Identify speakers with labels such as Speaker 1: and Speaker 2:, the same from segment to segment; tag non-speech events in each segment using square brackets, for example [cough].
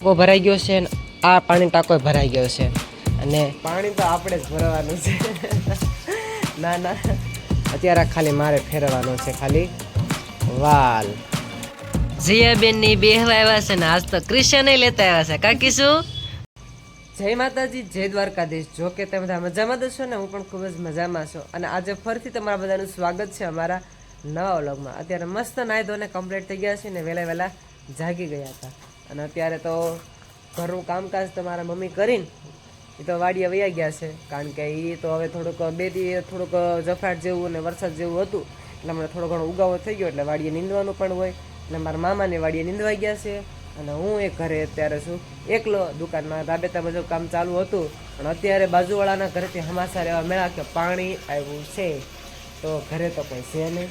Speaker 1: ટાંકો ભરાઈ ગયો છે અને આ પાણી ટાંકો ભરાઈ ગયો છે. અને
Speaker 2: પાણી તો આપણે જ ભરવાનું છે.
Speaker 1: ના ના. અત્યારે ખાલી મારે ફેરવાનો છે ખાલી વાલ.
Speaker 3: જીયાબેનની બેહવા આવ્યા છે ને આજ તો ક્રિશ્ચને લેતા આવ્યા છે. કાકી શું?
Speaker 1: જય માતાજી જય દ્વારકાધીશ. જો કે તમે બધા મજામાં છો ને? હું પણ ખૂબ જ મજામાં છું. અને આજે ફરીથી તમારા બધાનું સ્વાગત છે અમારા નવા વ્લોગમાં. અત્યારે મસ્ત નાહી ધોને કમ્પ્લીટ થઈ ગયા છે ને વહેલા વહેલા જાગી ગયા હતા. અને અત્યારે તો ઘરનું કામકાજ તમારા મમ્મી કરીને એ તો વાડીએ વયા ગયા છે. કારણ કે એ તો હવે થોડુંક બે દી થોડુંક જફાટ જેવું અને વરસાદ જેવું હતું. એટલે હમણાં થોડો ઘણો ઉગાવો થઈ ગયો એટલે વાડીએ નીંદવાનું પણ હોય. એટલે મારા મામાને વાડીએ નીંદવાઈ ગયા છે. અને હું એ ઘરે અત્યારે છું. એકલો દુકાનમાં રાબેતા મુજબ કામ ચાલુ હતું. પણ અત્યારે બાજુવાળાના ઘરેથી હમાસા એવા મેળા કે પાણી આવ્યું છે. તો ઘરે તો કોઈ છે નહીં.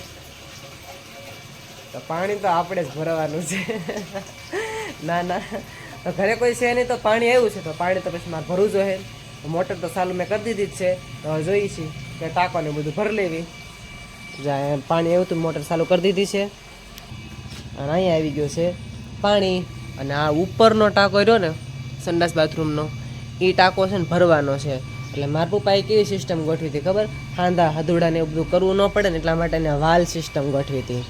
Speaker 1: તો પાણી તો આપણે જ ભરવાનું છે. [laughs] ના ના. તો ઘરે કોઈ છે નહીં તો પાણી આવ્યું છે, તો પાણી તો પછી મારે ભરવું જોઈએ. મોટર તો ચાલુ મેં કરી દીધી જ છે, તો હવે જોઈએ છીએ કે ટાંકોને બધું ભરી લેવી. જ્યાં પાણી આવ્યું હતું, મોટર ચાલુ કરી દીધી છે. અને અહીંયા આવી ગયું છે પાણી. અને આ ઉપરનો ટાંકો રહ્યો ને, સંડાસ બાથરૂમનો એ ટાંકો છે ને ભરવાનો છે. એટલે મારા પપ્પાએ કેવી સિસ્ટમ ગોઠવી હતી ખબર? હાંધા, હદુડા ને એવું બધું કરવું ન પડે ને એટલા માટે વાલ સિસ્ટમ ગોઠવી હતી.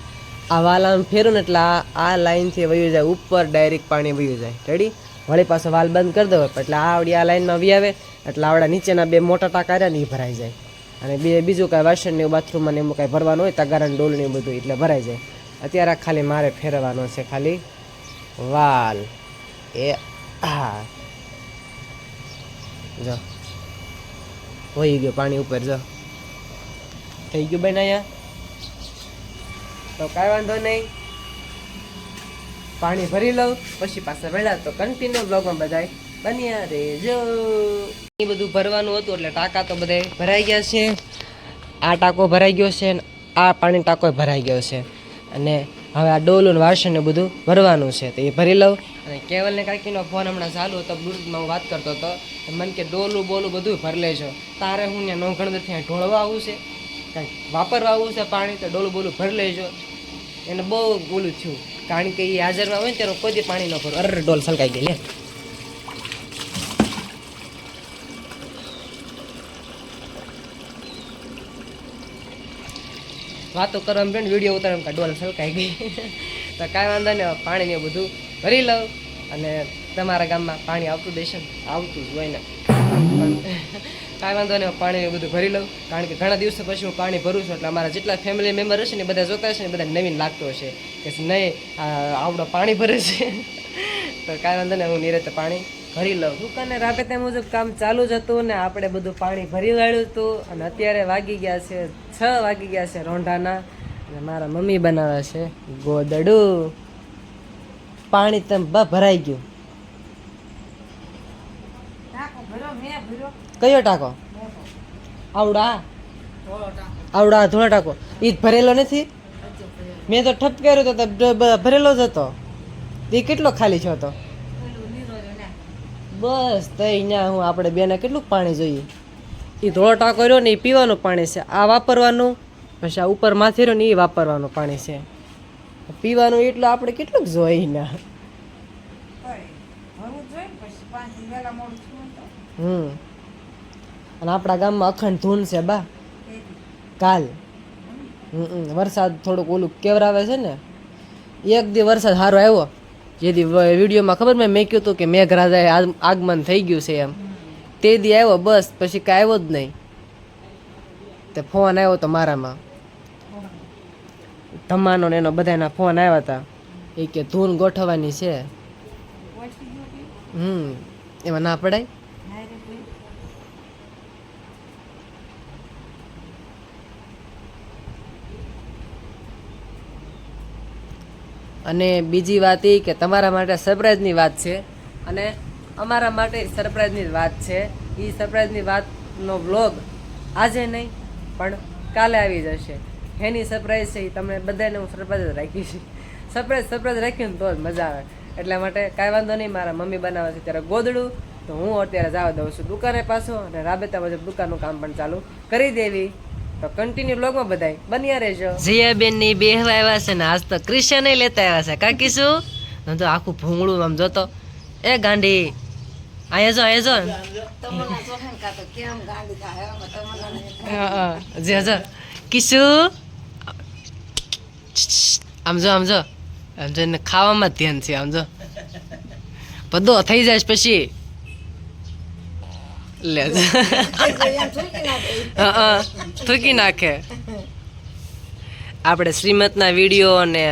Speaker 1: આ વાલ આમ ફેરું ને એટલે આ લાઇનથી વયું જાય, ઉપર ડાયરેક્ટ પાણી વયું જાય. રેડી વળી પાછો વાલ બંધ કરી દો એટલે આ આવડી આ લાઇનમાં વી આવે એટલે આવડા નીચેના બે મોટા ટાંકા રહ્યા ને એ ભરાઈ જાય. અને બે બીજું કાંઈ વાસણ ને બાથરૂમમાં ને એમાં કાંઈ ભરવાનું હોય તગારા ડોલ ને બધું, એટલે ભરાઈ જાય. અત્યારે ખાલી મારે ફેરવવાનો છે ખાલી વાલ. એ હા જો. વહી ગયો પાણી ઉપર, જો. થઈ ગયું બેન અહીંયા? તો કાંઈ વાંધો નહીં. પાણી ભરી લઉં, પછી પાછા વહેલા તો કન્ટિન્યુ બ્લોગમાં બધાય. બન્યા રેજો એ બધું ભરવાનું હતું એટલે ટાંકા તો બધા ભરાઈ ગયા છે. આ ટાંકો ભરાઈ ગયો છે આ પાણી ટાંકો ભરાઈ ગયો છે. અને હવે આ ડોલું વાસણને વાસણ બધું ભરવાનું છે. તો એ ભરી લઉં. અને કેવલને કાકીનો ફોન હમણાં ચાલુ હતો, બ્લુટૂથમાં હું વાત કરતો હતો. મને કે ડોલું બોલું બધું ભરી લેજો. તારે હું ત્યાં નોંધણ ત્યાં ઢોળવા આવું છે. કંઈક વાપરવા આવું છે પાણી, તો ડોલું બોલું ભરી લેજો. એને બહુ બોલું થયું કારણ કે એ હાજરમાં હોય ને ત્યારે કોઈ પાણી ન ભરું. અરે, ડોલ સલકાઈ ગઈ, લે. વાતો કરવા બેન, વીડિયો ઉતારવા ડોલ સલકાઈ ગઈ. તો કાંઈ વાંધો નહીં પાણી ને બધું ભરી લઉં અને તમારા ગામમાં પાણી આવતું દેશે આવતું જ હોય ને. કાંઈ વાંધો નહીં પાણી બધું ભરી લઉં. કારણ કે ઘણા દિવસો પછી હું પાણી ભરું છું એટલે અમારા જેટલા ફેમિલી મેમ્બર હશે ને બધા જોતા હશે ને બધા નવીન લાગતો હશે કે નહીં આવડો પાણી ભરે છે. તો કાંઈ વાંધો નહીં, હું નિરતે પાણી ભરી લઉં. દુકાને રાબેતા મુજબ કામ ચાલુ જ હતું ને આપણે બધું પાણી ભરી વાળ્યું હતું. અને અત્યારે વાગી ગયા છે, છ વાગી ગયા છે રોંઢાના. અને મારા મમ્મી બનાવે છે ગોદડું. પાણી તમ ભરાઈ ગયું. કયો ટાંકો? આવડા? આવડા ધોળા ટાંકો. એ ભરેલો નથી? મેં તો ઠપ કર્યો તો ભરેલો જ હતો. એ કેટલો ખાલી છો તો બસ તો અહીંયા હું આપણે બેને કેટલું પાણી જોઈએ. એ ધોળો ટાંકો રહ્યો ને એ પીવાનું પાણી છે. આ વાપરવાનું પછી આ ઉપર માથે રહ્યો ને એ વાપરવાનું પાણી છે. પીવાનું એટલું આપણે કેટલુંક જોઈએ ના હમ. અને આપણા ગામમાં અખંડ ધૂન છે, બા. કાલ. હમ વરસાદ થોડુંક ઓલું કેવરાવે છે ને. એક દી વરસાદ સારો આવ્યો. જેથી વિડીયોમાં ખબર મેં મેં કહ્યું હતું કે મેઘરાજાએ આગ- આગમન થઈ ગયું છે એમ. તે દી આવ્યો બસ, પછી કાંઈ આવ્યો જ નહીં. તે ફોન આવ્યો તો મારામાં. ધમાનો ને એનો બધાના ફોન આવ્યા હતા એ કે ધૂન ગોઠવવાની છે. હમ. એમાં ના પડાય? અને બીજી વાત એ કે તમારા માટે સરપ્રાઈઝની વાત છે અને અમારા માટે સરપ્રાઈઝની વાત છે. એ સરપ્રાઈઝની વાતનો વ્લોગ આજે નહીં, પણ કાલે આવી જશે. એની સરપ્રાઈઝ છે એ તમને બધાને હું સરપ્રાઈઝ જ રાખી છે. સરપ્રાઈઝ સરપ્રાઈઝ રાખ્યું ને તો જ મજા આવે. એટલા માટે કાંઈ વાંધો નહીં, મારા મમ્મી બનાવે છે ત્યારે ગોદડું. તો હું અત્યારે જવા દઉં છું દુકાને પાછો અને રાબેતા મુજબ દુકાનનું કામ પણ ચાલુ કરી દેવી. તો કન્ટિન્યુ બ્લોગમાં બધાય. બન્યા રહેજો.
Speaker 3: જીયાબેનની બેહવા આવ્યા છે ને આજ તો ક્રિશ્ચને લેતા આવ્યા છે. કાકી શું? તો આખું ભૂંગળું આમ જોતો.
Speaker 1: એ ગાંડી. અહીંયા જો અહીંયા જો. હા, હા. જા જા. કિશુ? આમ જો આમ જો. આમ જો એને ખાવામાં ધ્યાન છે આમ જો. બધો થઈ જાય પછી. લે થૂકી નાખે આપણે શ્રીમતના વીડિયો અને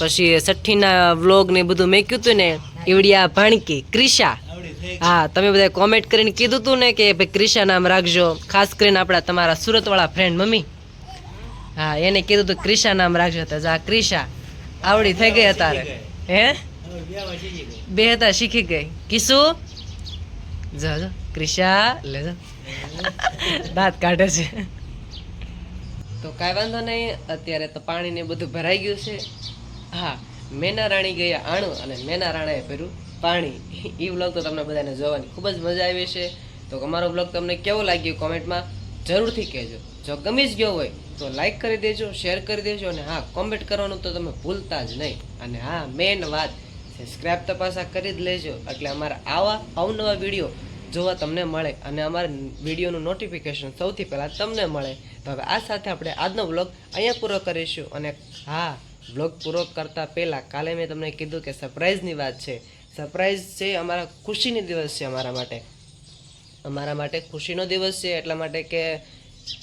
Speaker 1: પછી છઠ્ઠીના વ્લોગ ને બધું મેક્યું હતું ને ઈવડિયા ભાણકી ક્રિશા. હા તમે બધા કોમેન્ટ કરીને કીધું હતું ને કે ભાઈ ક્રિશા નામ રાખજો. ખાસ કરીને આપણા તમારા સુરતવાળા ફ્રેન્ડ મમ્મી. હા એને કીધું હતું ક્રિશા નામ રાખજો. તો જા ક્રિશા. આવડી થઈ ગઈ અત્યારે. હે? બે હતા શીખી ગઈ. કિસુ જા જા. ક્રિશા, લે દાંત કાઢે છે. તો કાંઈ વાંધો નહીં, અત્યારે તો પાણી ને બધું ભરાઈ ગયું છે. હા, મેના રાણી ગયા આણું અને મેના રાણાએ ભર્યું પાણી. એ વ્લોગ તો તમને બધાને જોવાની ખૂબ જ મજા આવી છે. તો અમારો વ્લોગ તમને કેવો લાગ્યો કોમેન્ટમાં જરૂરથી કહેજો. જો ગમી જ ગયો હોય તો લાઈક કરી દેજો શેર કરી દેજો અને હા કોમેન્ટ કરવાનું તો તમે ભૂલતા જ નહીં. અને હા મેન વાત સબસ્ક્રાઈબ તપાસા કરી જ લેજો. એટલે અમારા આવા અવનવા વીડિયો જોવા તમને મળે અને અમારા વિડીયોનું નોટિફિકેશન સૌથી પહેલાં તમને મળે. તો હવે આ સાથે આપણે આજનો વ્લોગ અહીંયા પૂરો કરીશું અને હા વ્લોગ પૂરો કરતાં પહેલાં કાલે મેં તમને કીધું કે સરપ્રાઈઝની વાત છે. સરપ્રાઈઝ છે અમારા ખુશીની દિવસ છે અમારા માટે. અમારા માટે ખુશીનો દિવસ છે એટલા માટે કે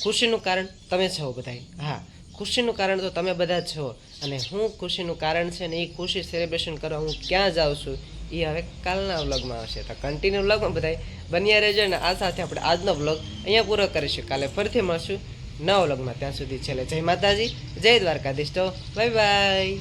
Speaker 1: ખુશીનું કારણ તમે છો બધાય. હા, ખુશીનું કારણ તો તમે બધા જ છો. અને હું ખુશીનું કારણ છે ને એ ખુશી સેલિબ્રેશન કરવા હું ક્યાં જાઉં છું? એ હવે કાલના વ્લોગમાં આવશે. તો કન્ટિન્યુ વ્લોગમાં બધાય બન્યા રહેજો અને આ સાથે આપણે આજનો વ્લોગ અહીંયા પૂરો કરીશું. કાલે ફરીથી મળશું નવા વ્લોગમાં. ત્યાં સુધી છેલ્લે જય માતાજી, જય દ્વારકાધીશ. તો બાય બાય